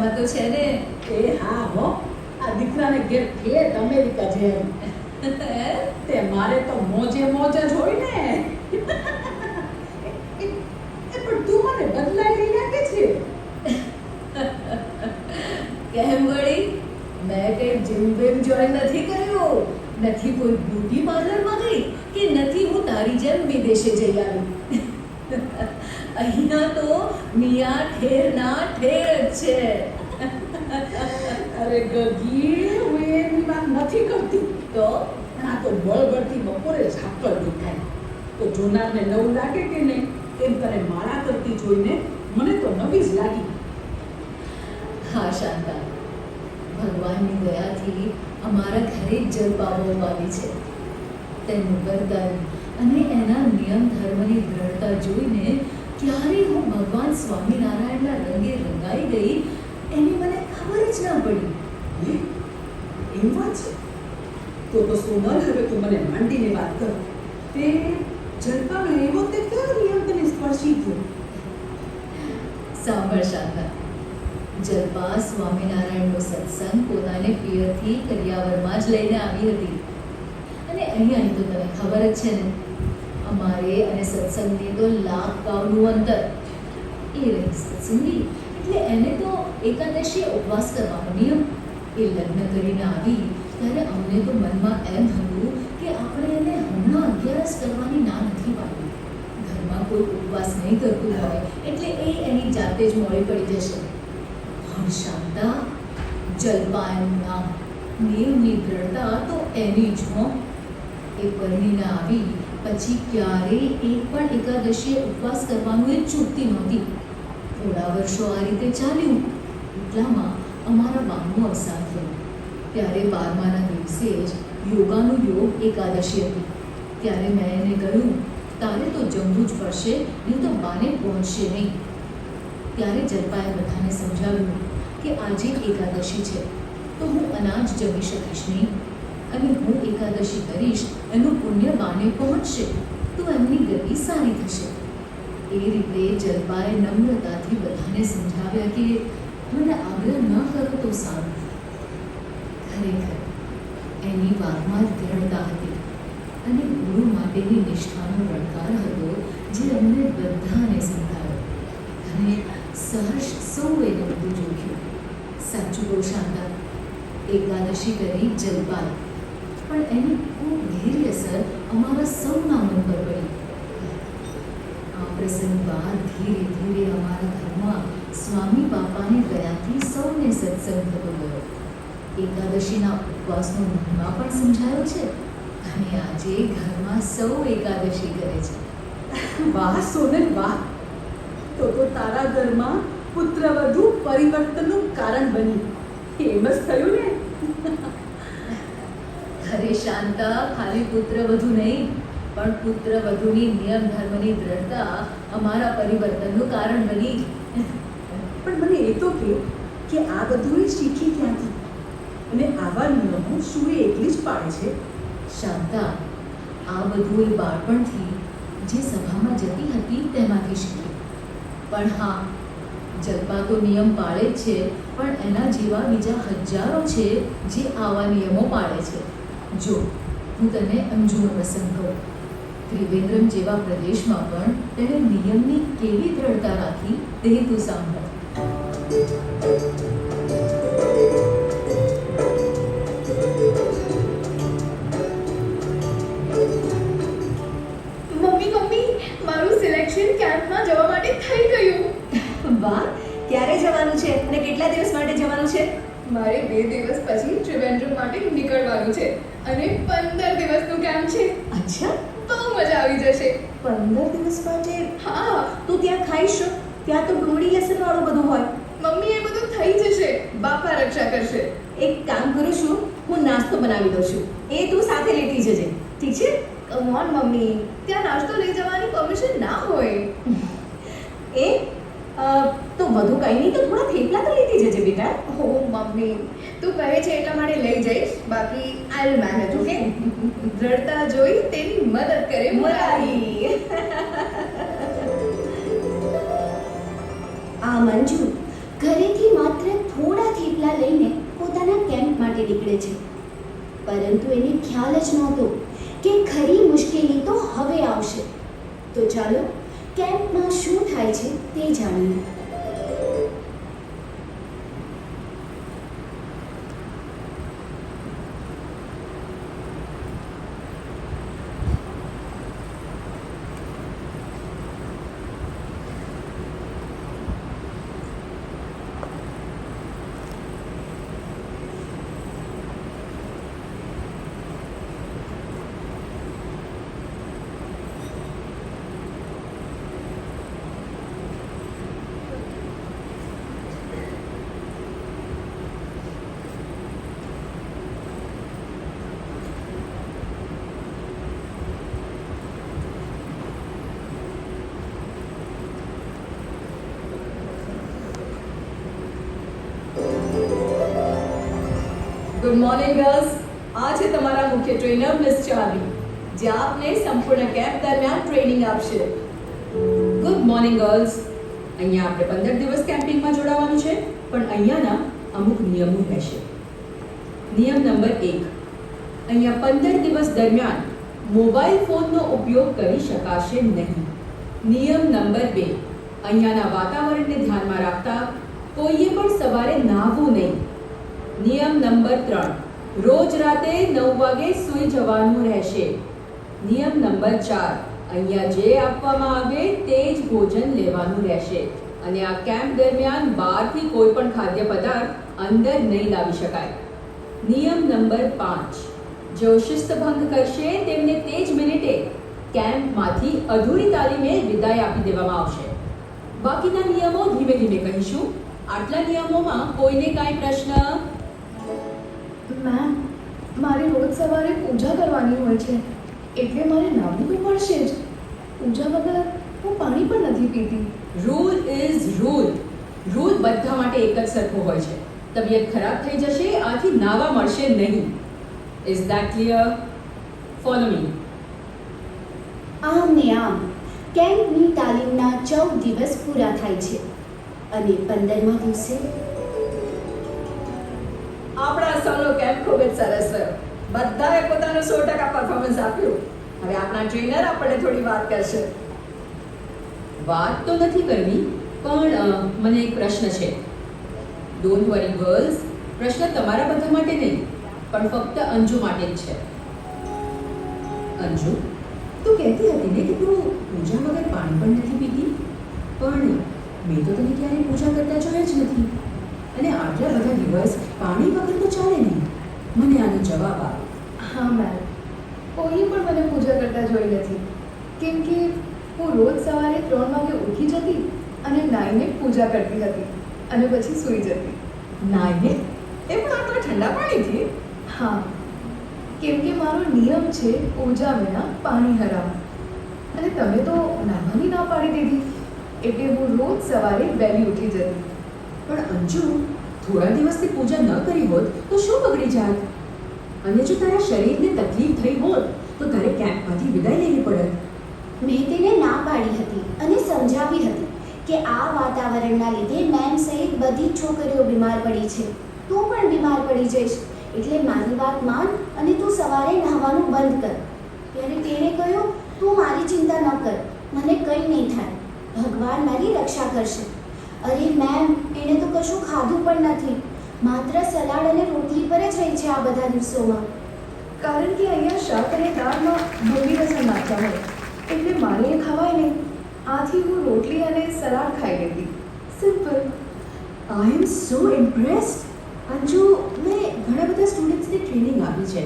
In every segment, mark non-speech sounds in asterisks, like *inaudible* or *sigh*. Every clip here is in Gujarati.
ઘણા મજામાં તો છે ને. એ હા હો આ દીકરાને ઘેર ફેટ અમેરિકા જેમ. *laughs* તે મારે તો મોજે મોજ જ હોય ને. પણ તું મને બદલાઈ લાગે છે. *laughs* કેમ વળી? મેં કઈ જીમ બીમ જોઈન નથી કર્યું. નથી કોઈ બ્યુટી પાર્લરમાં ગઈ કે નથી હું તારી જેમ વિદેશે જઈ આવી. *laughs* અહીંયા તો મિયા ઠેરના ઠેર જ છે. અરે ગગી હું એની વાત નથી કરતી. તો પણ આ તો બળબળથી બપોરે ઝાકળ દેખાય. તો જોનારને નવું લાગે કે નહીં? એમ તને માળા કરતી જોઈને મને તો નવી જ લાગી. હા શાંતા. ભગવાનની દયાથી અમારા ઘરે જ જલપાવો આવી છે. તેનું વરદાન અને એના નિયમ ધર્મની દ્રઢતા જોઈને ક્યારે હું ભગવાન સ્વામિનારાયણના રંગે રંગાઈ ગઈ એની મને ખબર જ ના પડી? એમ વાત છે? તો તો સોનલ હવે તું મને માંડીને વાત કર. તે જલપાનો એવો તે કયો નિયમ તને સ્પર્શી થયો સાંભળ શાખા જલપા સ્વામિનારાયણનો સત્સંગ પોતાને પિયરથી કરિયાવરમાં જ લઈને આવી હતી. અને અહીંયા તો તને ખબર જ છે ને. અમારે અને સત્સંગની તો લાખ ગાવનું અંતર. એ રહી સત્સંગી એટલે એને તો એકાદશી ઉપવાસ કરવાનો નિયમ. એ લગ્ન કરીને આવી, ત્યારે અમને તો મનમાં એમ હતું કે આપણે એને હમણાં અગિયારસ કરવાની ના નથી પાડી. ઘરમાં કોઈ ઉપવાસ નહીં કરતું હોય, એટલે એ એની જાતે જ મોડી પડી જશે. પણ શાંતા જલપાનું નામ નિયમની દ્રઢતા તો એની જ હો. એ પરણીને આવી પછી ક્યારેય એક પણ એકાદશીએ ઉપવાસ કરવાનું એ ચૂકતી નહોતી. થોડા વર્ષો આ રીતે ચાલ્યું. એટલામાં અમારા બાનું અવસાન થયું. ત્યારે બારમાના દિવસે જ યોગાનું યોગ એકાદશી હતી. ત્યારે મેં એને કહ્યું, તારે તો જમવું જ પડશે, નહીં તો બાને પહોંચશે નહીં. ત્યારે જલપાએ બધાને સમજાવ્યું કે આજે એકાદશી છે, તો હું અનાજ જમી શકીશ નહીં. અને હું એકાદશી કરીશ, એનું પુણ્ય બાને પહોંચશે, તો એમની ગતિ સારી થશે. એ રીતે જલપાએ નમ્રતાથી બધાને સમજાવ્યા કે મને આગ્રહ ન કરો તો સારું. ખરેખર, એની વાતમાં દ્રઢતા હતી અને ગુરુ માટેની નિષ્ઠાનો રણકાર હતો જે અમને બધાને સમજાવ્યો અને સહર્ષ સૌએ બધું જોખ્યું. સાચું બહુ શાંતા, એકાદશી કરી જલપાઈ પણ એની ખૂબ ઘેરી અસર અમારા સૌના મન પર પડી. આ પ્રસંગ બાદ ધીરે ધીરે અમારા ઘરમાં સ્વામી બાપાની દયાથી સૌને સત્સંગ થતો ગયો. એકાદશીના ઉપવાસનો મહિમા પણ સમજાયો છે અને આજે ઘરમાં સૌ એકાદશી કરે છે. વાહ, સોનલ, વાહ. તો તો તારા ઘરમાં પુત્રવધુ પરિવર્તનનું કારણ બની એમ જ થયું ને. ઘરે શાંતા ખાલી પુત્ર વધુ નહીં પણ પુત્ર વધુની નિયમ ધર્મની દ્રઢતા અમારા પરિવર્તનનું કારણ બની. પણ મને એ તો કહે કે આ બધું એ શીખી ક્યાંથી? અને આવા નિયમો શું એ એકલી જ પાડે છે? શાંતા આ બધું એ બાળપણથી જે સભામાં જતી હતી તેમાંથી શીખી. પણ હા જલ્પા તો નિયમ પાળે જ છે પણ એના જેવા બીજા હજારો છે જે આવા નિયમો પાળે છે. જો હું તને અંજુનો પ્રસંગ કહું. ત્રિવેન્દ્રમ જેવા પ્રદેશમાં પણ તેણે નિયમની કેવી દ્રઢતા રાખી તે તું સાંભળ મમ્મી મમ્મી મારું સિલેક્શન કેમ્પમાં જવા માટે થઈ ગયું. વાહ ક્યારે જવાનું છે અને કેટલા દિવસ માટે જવાનું છે? મારે બે દિવસ પછી ત્રિવેન્દ્રમ માટે નીકળવાનું છે. અને પંદર દિવસનું કેમ્પ છે. અચ્છા. બહુ મજા આવી જશે. પંદર દિવસ માટે? હા. તું ત્યાં ખાઈશ? ત્યાં તો ડુંગળી લસણ વાળું બધું હોય. મમ્મી એ બધું થઈ જશે. બાપા રક્ષા કરશે. એક કામ કરું છું હું નાસ્તો બનાવી દઉં છું. એ તું સાથે લેતી જજે. ઠીક છે? Come on mummy. ત્યાં નાસ્તો લઈ જવાની પરમિશન ના હોય. એ તો વધુ કંઈ નહીં તો થોડા થેપલા તો લીધી જજે બેટા. હો મમ્મી તું કહે છે એટલા માટે લઈ જઈશ બાકી આઈ મેનેજ ઓકે? દ્રઢતા જોઈ તેની મદદ કરે મુરારી. આ મંજુ ઘરેથી માત્ર થોડા થેપલા લઈને પોતાના કેમ્પ માટે નીકળે છે. પરંતુ એને ખ્યાલ જ નહોતો કે ખરી મુશ્કેલી તો હવે આવશે. તો ચાલો કેમ્પમાં શું થાય છે તે જાણીએ. ગુડ મોર્નિંગ ગર્લ્સ આ તમારા મુખ્ય ટ્રેનર મિસ ચાવી જે આપને સંપૂર્ણ કેમ્પ દરમિયાન ટ્રેનિંગ આપશે. ગુડ મોર્નિંગ ગર્લ્સ અહીંયા આપણે પંદર દિવસ કેમ્પિંગમાં જોડાવાનું છે, પણ અહીંયાના અમુક નિયમો રહેશે. નિયમ નંબર એક. અહીંયા પંદર દિવસ દરમિયાન મોબાઈલ ફોનનો ઉપયોગ કરી શકાશે નહીં. નિયમ નંબર બે. અહીંયાના વાતાવરણને ધ્યાનમાં રાખતા કોઈએ પણ સવારે નાહવું નહીં. નિયમ નંબર ત્રણ. રોજ રાતે નવ વાગે સૂઈ જવાનું રહેશે. નિયમ નંબર ચાર. અહીંયા જે આપવામાં આવે તે જ ભોજન લેવાનું રહેશે. અને આ કેમ્પ દરમિયાન બહારથી કોઈ પણ ખાદ્ય પદાર્થ અંદર નહીં લાવી શકાય. નિયમ નંબર પાંચ. જેઓ શિસ્તભંગ કરશે, તેમને તે જ મિનિટે કેમ્પમાંથી અધૂરી તાલીમે વિદાય આપી દેવામાં આવશે. બાકીના નિયમો ધીમે ધીમે કહીશું. આટલા નિયમોમાં કોઈને કાંઈ પ્રશ્ન? મેમ મારે રોજ સવારે પૂજા કરવાની હોય છે એટલે મારે નાવું તો પડશે જ. પૂજા વગર હું પાણી પણ નથી પીતી. રૂલ ઇઝ રૂલ રૂલ બધા માટે એક જ સરખો હોય છે. તબિયત ખરાબ થઈ જશે આથી નાવા મળશે નહીં. Is that clear follow me આમ ને આમ કેમ્પની તાલીમના ચૌદ દિવસ પૂરા થાય છે. અને પંદરમા દિવસે ખૂબ જ સરસ રહ્યો બધાએ પોતાનું સો ટકા પરફોર્મન્સ આપ્યું. હવે આપણા ટ્રેનર આપણને થોડી વાત કરશે વાત તો નથી કરવી, પણ મને એક પ્રશ્ન છે. ડોન્ટ વરી ગર્લ્સ પ્રશ્ન તમારા બધા માટે નહીં, પણ ફક્ત અંજુ માટે જ છે. અંજુ, તું કહેતી હતી ને કે તું પૂજા વગર પાણી પણ નથી પીતી? પણ મેં તો તને ક્યારેય પૂજા કરતા જોયા જ નથી. અને આટલા બધા દિવસ પાણી વગર તો ચાલે નહીં. મને આનો જવાબ આપ. હા મેમ કોઈ પણ મને પૂજા કરતા જોઈ નથી. કેમ કે હું રોજ સવારે ત્રણ વાગે ઉઠી જતી અને નાઈને પૂજા કરતી હતી અને પછી સૂઈ જતી. નાઈને? એ પણ આટલા ઠંડા પાણીથી? હા. કેમ કે મારો નિયમ છે ઓજા વિના પાણી હરાવવું. અને તમે તો નાહવાની ના પાડી દીધી. એટલે હું રોજ સવારે વહેલી ઉઠી જતી. પણ અંજુ થોડા દિવસથી પૂજા ન કરી હોત તો શું બગડી જાત? અને જો તારા શરીરને તકલીફ થઈ હોત તો તારે કેમ્પમાંથી વિદાય લેવી પડત? મેં તેને ના પાડી હતી અને સમજાવી હતી કે આ વાતાવરણના લીધે મેમ સહિત બધી જ છોકરીઓ બીમાર પડી છે. તું પણ બીમાર પડી જઈશ. એટલે મારી વાત માન અને તું સવારે નહાવાનું બંધ કર. ત્યારે તેણે કહ્યું, તું મારી ચિંતા ન કર. મને કંઈ નહીં થાય. ભગવાન મારી રક્ષા કરશે. અરે મેમ એણે તો કશું ખાધું પણ નથી. માત્ર સલાડ અને રોટલી પર જ રહી છે આ બધા દિવસોમાં. કારણ કે અહીંયા શાક અને દાળમાં ડુંગળી લસણ નાખ્યા હોય એટલે મારે એ ખવાય નહીં. આથી હું રોટલી અને સલાડ ખાઈ લેતી. Simple I am so impressed Anju મેં ઘણા બધા સ્ટુડન્ટ્સને ટ્રેનિંગ આપી છે.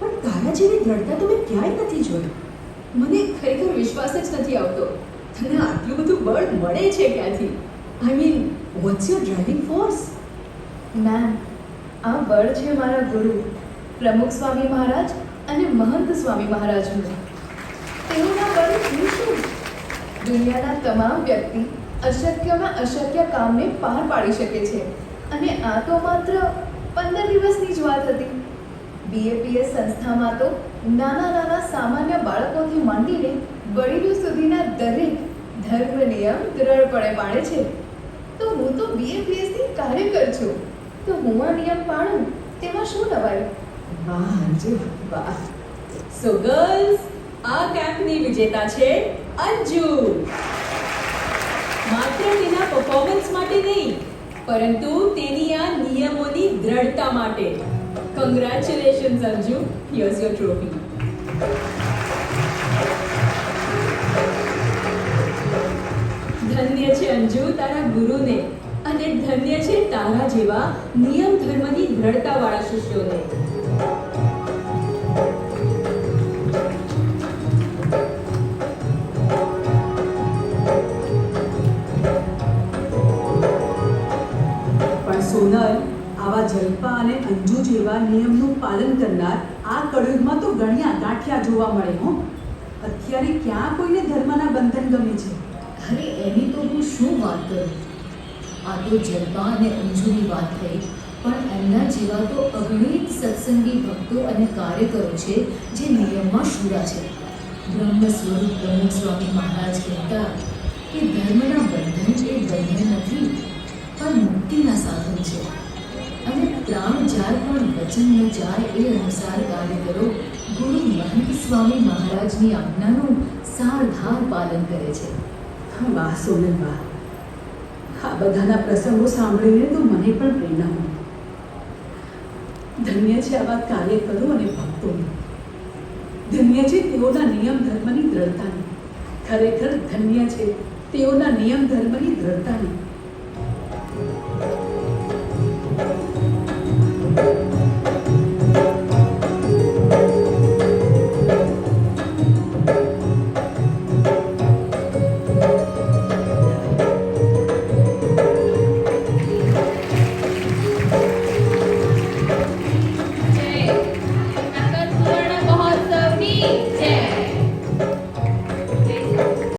પણ તારા જેવી દ્રઢતા તો મેં ક્યાંય નથી જોઈ. મને ખરેખર વિશ્વાસ જ નથી આવતો. તને આટલું બધું બળ મળે છે ક્યાંથી? I mean what's your driving force ma'am આ બળ છે મારા ગુરુ, પ્રમુખ સ્વામી મહારાજ અને મહંત સ્વામી મહારાજનું. તેઓના બળ શું દુનિયાના તમામ વ્યક્તિ અશક્યમાં અશક્ય કામને પાર પાડી શકે છે. અને આ તો માત્ર પંદર દિવસની જ વાત હતી. બીએપીએસ સંસ્થામાં તો નાના નાના સામાન્ય બાળકોથી માંડીને વડીલો સુધીના દરેક ધર્મ નિયમ દ્રઢપણે પાડે છે. તો હું તો બીએપીએસની કાર્યકર છું. તો હું આ નિયમ પાડું, તેમાં શું નવાયું? વાહ અંજુ વાહ. સો ગર્લ્સ આ કેમ્પની વિજેતા છે અંજુ. માત્ર તેના પરફોર્મન્સ માટે નહીં, પરંતુ તેની આ નિયમોની દ્રઢતા માટે. Congratulations Anju. Here's your trophy ધન્ય છે અંજુ તારા ગુરુને અને ધન્ય છે તારા જેવા નિયમ ધર્મની દ્રઢતાવાળા શિષ્યોને. પણ સોનલ, આવા જલ્પા અને અંજુ જેવા નિયમનું પાલન કરનાર આ કળયુગમાં તો ગણ્યા ગાંઠિયા જોવા મળે હો. અત્યારે ક્યાં કોઈને ધર્મના બંધન ગમે છે? કરું. આ તો જલપા અને અંજુની વાત થઈ, પણ એમના જેવા તો અગણિત સત્સંગી ભક્તો અને કાર્યકરો છે જે નિયમમાં શૂરા છે. બ્રહ્મ સ્વરૂપ પ્રમુખ સ્વામી મહારાજ કહેતા કે ધર્મના બંધન એ બંધન નથી, પણ મુક્તિના સાધન છે. અને પ્રાણ જાય પણ વચન ન જાય એ અનુસાર કાર્ય કરો. ગુરુ મહંત સ્વામી મહારાજની આજ્ઞાનું સારધાર પાલન કરે છે. વાહ સોનલ વાહ આ બધાના પ્રસંગો સાંભળીને તો મને પણ પ્રેરણા મળી. ધન્ય છે આવા કાર્યકરો અને ભક્તો ધન્ય છે તેઓના નિયમ ધર્મની દ્રઢતાની. ખરેખર ધન્ય છે તેઓના નિયમ ધર્મની દ્રઢતાને.